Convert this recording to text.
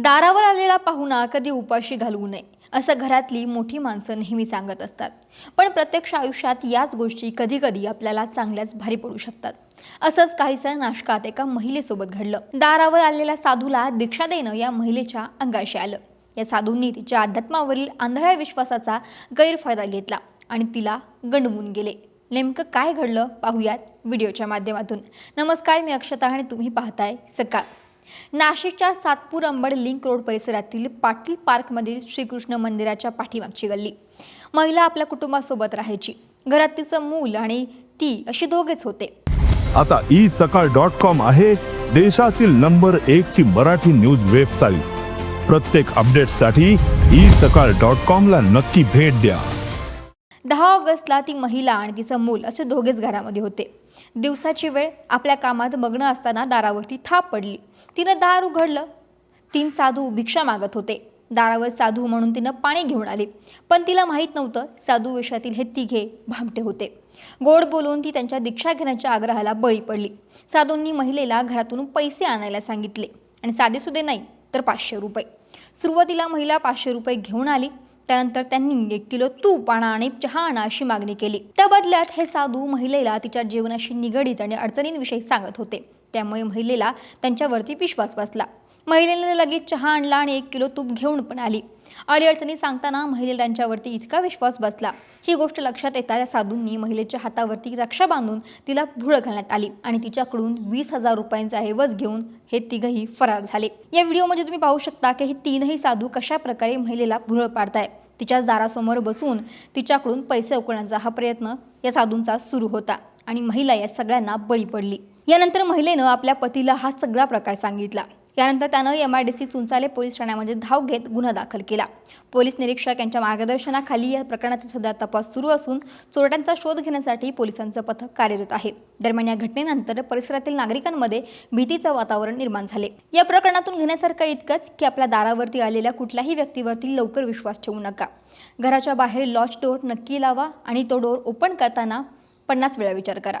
दारावर आलेला पाहुणा कधी उपाशी घालवू नये असं घरातली मोठी माणसं नेहमी सांगत असतात. पण प्रत्यक्ष आयुष्यात याच गोष्टी कधीकधी आपल्याला चांगल्याच भारी पडू शकतात. असंच काहीसं नाशकात एका महिलेसोबत घडलं. दारावर आलेल्या साधूला दीक्षा देणं या महिलेच्या अंगाशी आलं. या साधूंनी तिच्या अध्यात्मावरील आंधळ्या विश्वासाचा गैरफायदा घेतला आणि तिला गंडवून गेले. नेमकं काय घडलं पाहूयात व्हिडिओच्या माध्यमातून. नमस्कार मी अक्षता आणि तुम्ही पाहताय सकाळ. नाशिकच्या सातपूर अंबड लिंक रोड परिसरातील पाटील पार्कमधील श्रीकृष्ण मंदिराच्या पाठीमागची गल्ली. महिला आपल्या कुटुंबासोबत राहायची. घरात तिचं मूल आणि ती अशी दोघेच होते. आता ई सकाळ डॉट कॉम आहे देशातील नंबर एक ची मराठी न्यूज वेबसाईट. प्रत्येक अपडेटसाठी ई सकाळ डॉट कॉम ला नक्की भेट द्या. दहा ऑगस्टला ती महिला आणि तिचं मूल असे दोघेच घरामध्ये होते. दिवसाची वेळ आपल्या कामात मग्न असताना दारावरती थाप पडली. तिनं दार उघडलं. तीन साधू भिक्षा मागत होते. दारावर साधू म्हणून तिनं पाणी घेऊन आले. पण तिला माहीत नव्हतं साधू वेशातील हे तिघे भामटे होते. गोड बोलून ती त्यांच्या दीक्षा घेण्याच्या आग्रहाला बळी पडली. साधूंनी महिलेला घरातून पैसे आणायला सांगितले. आणि साधेसुधे नाही तर पाचशे रुपये. सुरुवातीला महिला पाचशे रुपये घेऊन आली. त्यानंतर त्यांनी एक किलो तूप आणा आणि चहा आणा अशी मागणी केली. त्या बदल्यात हे साधू महिलेला तिच्या जीवनाशी निगडीत आणि अडचणींविषयी सांगत होते. त्यामुळे महिलेला त्यांच्यावरती विश्वास बसला. महिलेने लगेच चहा आणला आणि एक किलो तूप घेऊन पण आली. अडीअडचणी सांगताना महिलेला त्यांच्यावरती इतका विश्वास बसला. ही गोष्ट लक्षात येता या साधूंनी महिलेच्या हातावरती रक्षा बांधून तिला भुळ घालण्यात आली आणि तिच्याकडून वीस हजार रुपयांचा ऐवज घेऊन हे तिघही फरार झाले. या व्हिडिओमध्ये तुम्ही पाहू शकता की हे तीनही साधू कशा प्रकारे महिलेला भुळ पाडताय. तिच्याच दारासमोर बसून तिच्याकडून पैसे उकळण्याचा हा प्रयत्न या साधूंचा सुरू होता आणि महिला या सगळ्यांना बळी पडली. यानंतर महिलेनं आपल्या पतीला हा सगळा प्रकार सांगितला. यानंतर त्यानं M I D C Chunchale police ठाण्यामध्ये धाव घेत गुन्हा दाखल केला. पोलीस निरीक्षक यांच्या मार्गदर्शनाखाली या प्रकरणाचा सध्या तपास सुरू असून चोरट्यांचा शोध घेण्यासाठी पोलिसांचं पथक कार्यरत आहे. दरम्यान या घटनेनंतर परिसरातील नागरिकांमध्ये भीतीचं वातावरण निर्माण झाले. या प्रकरणातून घेण्यासारखं इतकंच की आपल्या दारावरती आलेल्या कुठल्याही व्यक्तीवरती लवकर विश्वास ठेवू नका. घराच्या बाहेर लॉच डोअर नक्की लावा आणि तो डोअर ओपन करताना पन्नास वेळा विचार करा.